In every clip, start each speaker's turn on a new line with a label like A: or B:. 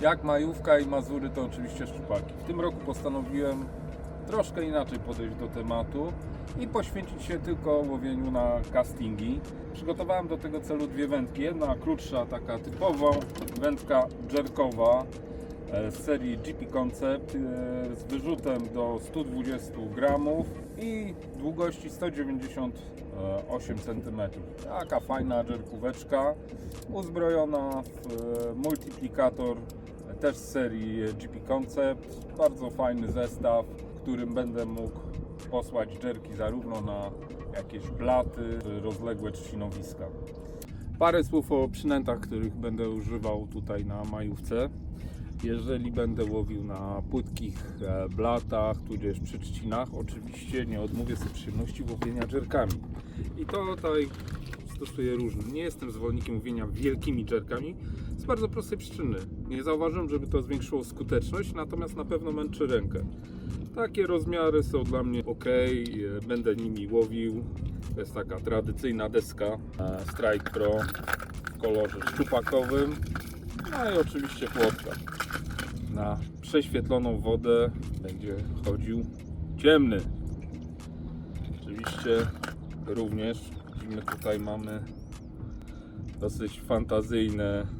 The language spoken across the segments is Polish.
A: Jak majówka i Mazury to oczywiście szczupaki. W tym roku postanowiłem troszkę inaczej podejść do tematu i poświęcić się tylko łowieniu na castingi. Przygotowałem do tego celu dwie wędki. Jedna krótsza, taka typową, wędka jerkowa e, z serii GP Concept e, z wyrzutem do 120 gramów i długości 198 cm. Taka fajna jerkóweczka, uzbrojona w e, multiplikator też z serii GP Concept. Bardzo fajny zestaw, którym będę mógł posłać jerki zarówno na jakieś blaty, rozległe trzcinowiska. Parę słów o przynętach, których będę używał tutaj na majówce. Jeżeli będę łowił na płytkich e, blatach, tudzież przy trzcinach, oczywiście nie odmówię sobie przyjemności łowienia jerkami. I to tutaj stosuję różne. Nie jestem zwolennikiem łowienia wielkimi jerkami bardzo prostej przyczyny. Nie zauważyłem, żeby to zwiększyło skuteczność, natomiast na pewno męczy rękę. Takie rozmiary są dla mnie ok, będę nimi łowił. To jest taka tradycyjna deska e, Strike Pro w kolorze szczupakowym. No i oczywiście płotka. Na prześwietloną wodę będzie chodził ciemny. Oczywiście również widzimy tutaj mamy dosyć fantazyjne e,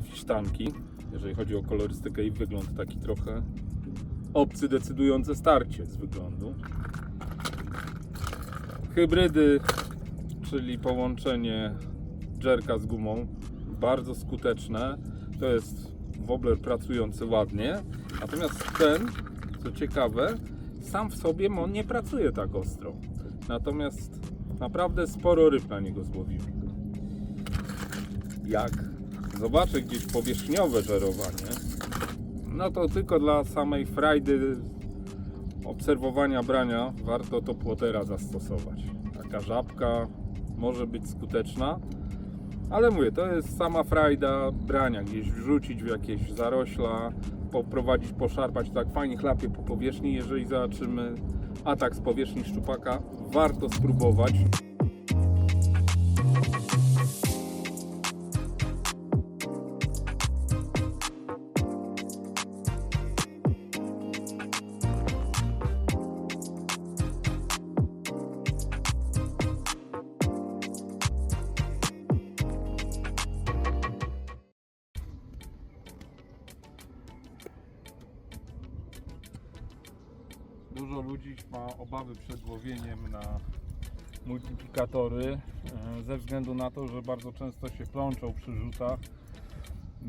A: fisztanki, jeżeli chodzi o kolorystykę i wygląd taki trochę obcy decydujące starcie z wyglądu. Hybrydy, czyli połączenie jerka z gumą, bardzo skuteczne. To jest wobbler pracujący ładnie. Natomiast ten, co ciekawe, sam w sobie on nie pracuje tak ostro. Natomiast naprawdę sporo ryb na niego złowiłem. Jak zobaczę gdzieś powierzchniowe żerowanie, no to tylko dla samej frajdy obserwowania brania warto to płotera zastosować. Taka żabka może być skuteczna, ale mówię, to jest sama frajda brania, gdzieś wrzucić w jakieś zarośla, poprowadzić, poszarpać, tak fajnie chlapie po powierzchni. Jeżeli zobaczymy atak z powierzchni szczupaka, warto spróbować. Dużo ludzi ma obawy przed łowieniem na multiplikatory e, ze względu na to, że bardzo często się plączą przy rzutach.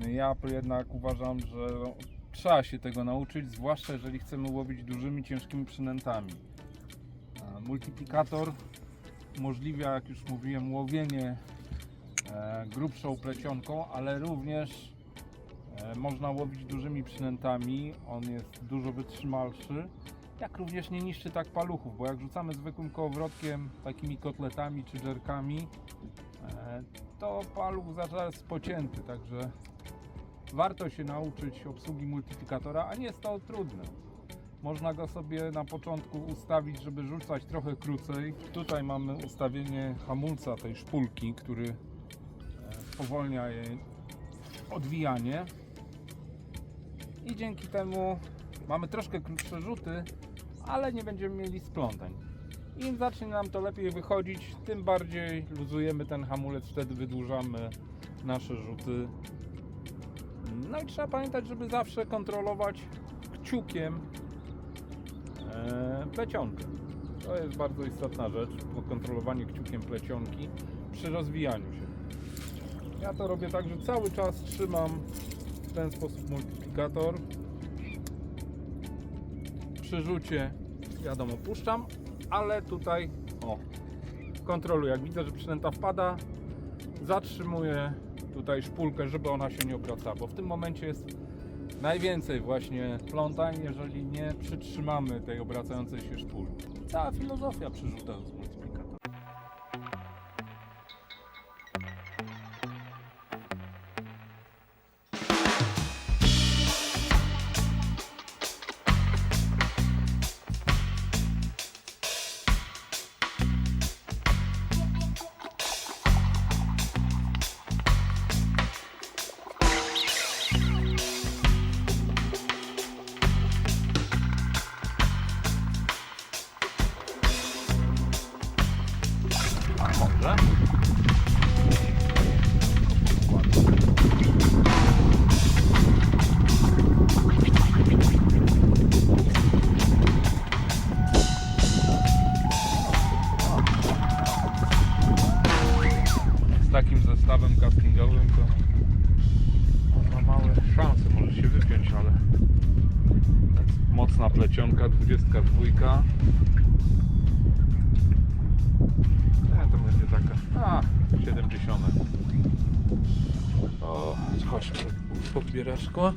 A: Ja jednak uważam, że no, trzeba się tego nauczyć, zwłaszcza jeżeli chcemy łowić dużymi, ciężkimi przynętami. Multiplikator umożliwia, jak już mówiłem, łowienie e, grubszą plecionką, ale również e, można łowić dużymi przynętami. On jest dużo wytrzymalszy jak również nie niszczy tak paluchów, bo jak rzucamy zwykłym kołowrotkiem, takimi kotletami czy dżerkami, e, to paluch zaraz pocięty, także warto się nauczyć obsługi multiplikatora, a nie jest to trudne. Można go sobie na początku ustawić, żeby rzucać trochę krócej. Tutaj mamy ustawienie hamulca tej szpulki, który e, spowolnia jej odwijanie. I dzięki temu mamy troszkę krótsze rzuty, ale nie będziemy mieli splątań. Im zacznie nam to lepiej wychodzić, tym bardziej luzujemy ten hamulec, wtedy wydłużamy nasze rzuty. No i trzeba pamiętać, żeby zawsze kontrolować kciukiem e, plecionkę. To jest bardzo istotna rzecz, kontrolowanie kciukiem plecionki przy rozwijaniu się. Ja to robię tak, że cały czas trzymam w ten sposób multiplikator przy rzucie wiadomo puszczam, ale tutaj o kontroluję, jak widzę, że przynęta wpada zatrzymuję tutaj szpulkę, żeby ona się nie obracała, bo w tym momencie jest najwięcej właśnie plątań, jeżeli nie przytrzymamy tej obracającej się szpulki. Cała filozofia przy rzutach z multiplikatora.
B: 22. Nie, to będzie taka. A, 70. O, chodźmy podbieraczko.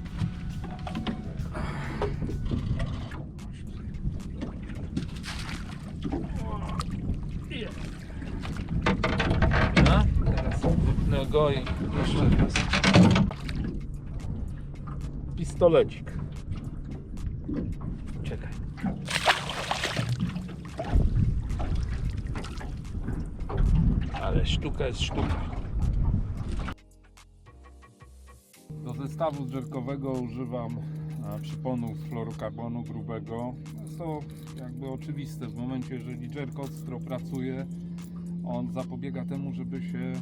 B: Dobra, teraz go i jeszcze raz. Pistolecik. Czekaj. Ale sztuka jest sztuka.
A: Do zestawu dżerkowego używam e, przyponu z fluorokarbonu grubego. Jest to jakby oczywiste. W momencie, jeżeli dżerk ostro pracuje, on zapobiega temu, żeby się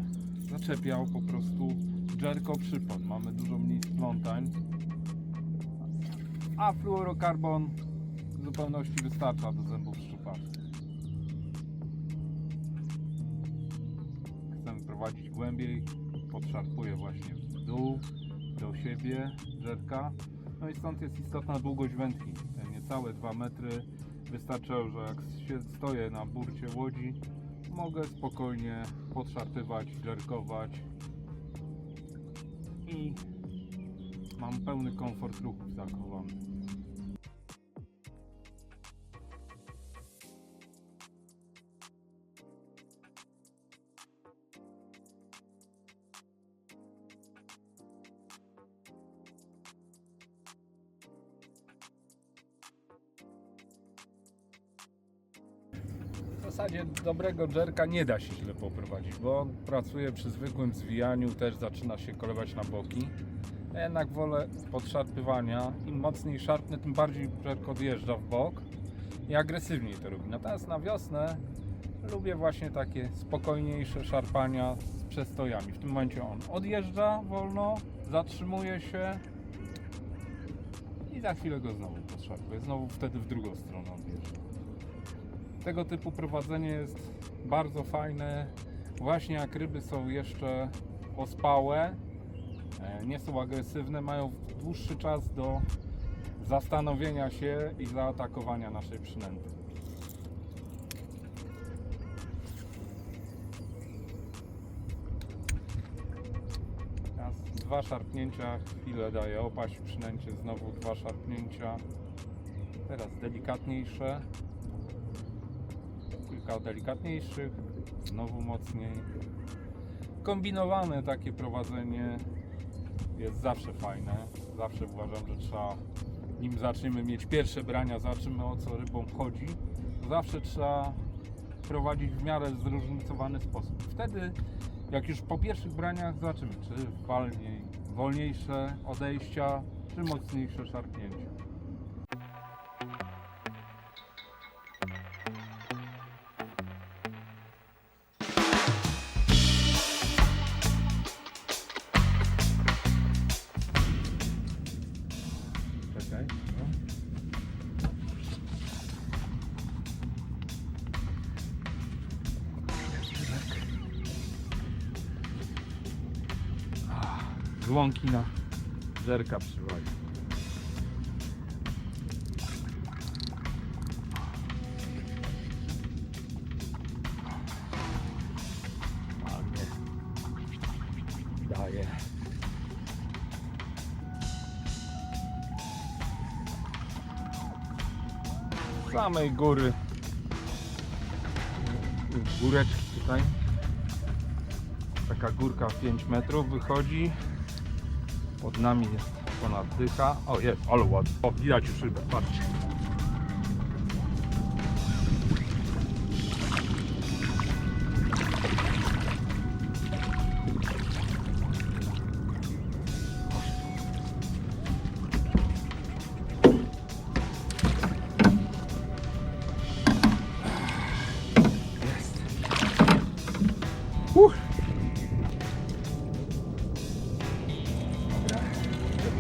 A: zaczepiał po prostu dżerko przypon. Mamy dużo mniej splątań. A fluorokarbon w zupełności wystarcza do zębów szczupaczych. Prowadzić głębiej, podszarpuję właśnie w dół do siebie drzewka. No i stąd jest istotna długość wędki. Te niecałe 2 metry wystarczają, że jak się stoję na burcie łodzi, mogę spokojnie podszarpywać, dżerkować i mam pełny komfort ruchów zachowany. Zasadzie dobrego dżerka nie da się źle poprowadzić, bo on pracuje przy zwykłym zwijaniu, też zaczyna się kolewać na boki. Ja jednak wolę podszarpywania. Im mocniej szarpnę, tym bardziej dżerk odjeżdża w bok i agresywniej to robi. Natomiast na wiosnę lubię właśnie takie spokojniejsze szarpania z przestojami. W tym momencie on odjeżdża wolno, zatrzymuje się i za chwilę go znowu podszarpuje. Znowu wtedy w drugą stronę odjeżdża. Tego typu prowadzenie jest bardzo fajne. Właśnie jak ryby są jeszcze ospałe, e, nie są agresywne, mają dłuższy czas do zastanowienia się i zaatakowania naszej przynęty. Raz, dwa szarpnięcia, chwilę daje opaść przynęcie, znowu dwa szarpnięcia. Teraz delikatniejsze, kilka delikatniejszych, znowu mocniej. Kombinowane takie prowadzenie jest zawsze fajne. Zawsze uważam, że trzeba, nim zaczniemy mieć pierwsze brania, zobaczymy o co rybom chodzi, zawsze trzeba prowadzić w miarę zróżnicowany sposób. Wtedy, jak już po pierwszych braniach zobaczymy, czy wolniej, wolniejsze odejścia, czy mocniejsze szarpnięcia. Z łąki na żerka przywali. Z samej góry. Góreczki tutaj. Taka górka 5 metrów wychodzi. Pod nami jest ponad dycha. O jest, ale ładnie. O, widać już rybę, patrzcie.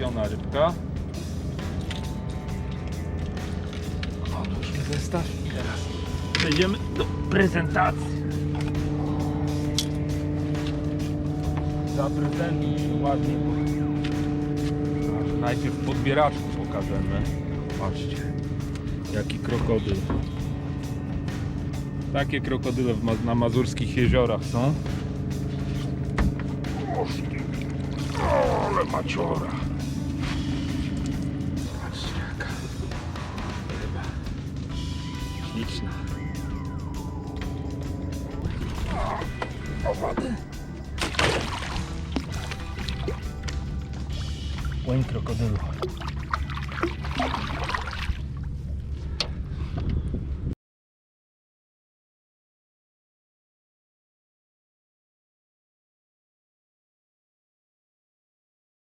B: Szczepiona rybka. Odłóżmy zestaw i teraz przejdziemy do prezentacji. Zaprezentuj ładnie. Może najpierw podbieraczku pokażemy. Patrzcie, jaki krokodyl. Takie krokodyle na mazurskich jeziorach są. Ale maciora. впаде. Ой, крокодил.